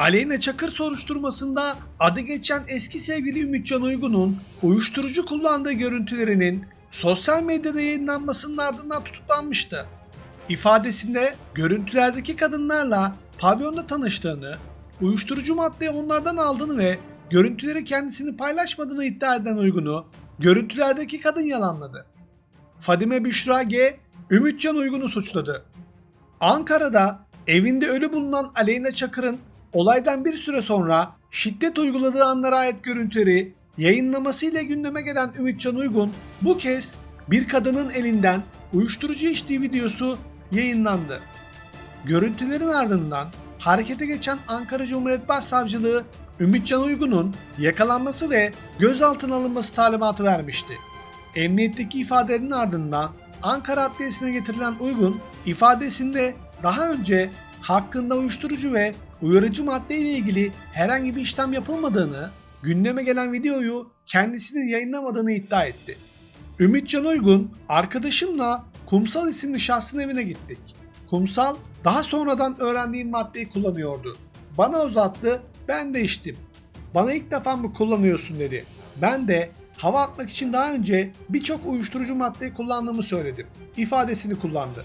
Aleyna Çakır soruşturmasında adı geçen eski sevgili Ümitcan Uygun'un uyuşturucu kullandığı görüntülerinin sosyal medyada yayınlanmasının ardından tutuklanmıştı. İfadesinde görüntülerdeki kadınlarla pavyonda tanıştığını, uyuşturucu maddeyi onlardan aldığını ve görüntüleri kendisini paylaşmadığını iddia eden Uygun'u görüntülerdeki kadın yalanladı. Fadime Büşra G. Ümitcan Uygun'u suçladı. Ankara'da evinde ölü bulunan Aleyna Çakır'ın olaydan bir süre sonra şiddet uyguladığı anlara ait görüntüleri yayınlamasıyla gündeme gelen Ümitcan Uygun bu kez bir kadının elinden uyuşturucu içtiği videosu yayınlandı. Görüntülerin ardından harekete geçen Ankara Cumhuriyet Başsavcılığı Ümitcan Uygun'un yakalanması ve gözaltına alınması talimatı vermişti. Emniyetteki ifadelerinin ardından Ankara Adliyesi'ne getirilen Uygun ifadesinde daha önce hakkında uyuşturucu ve uyarıcı madde ile ilgili herhangi bir işlem yapılmadığını, gündeme gelen videoyu kendisinin yayınlamadığını iddia etti. Ümitcan Uygun, arkadaşımla Kumsal isimli şahsın evine gittik. Kumsal, daha sonradan öğrendiğim maddeyi kullanıyordu. Bana uzattı, ben de içtim. Bana ilk defa mı kullanıyorsun dedi. Ben de hava atmak için daha önce birçok uyuşturucu maddeyi kullandığımı söyledim. İfadesini kullandı.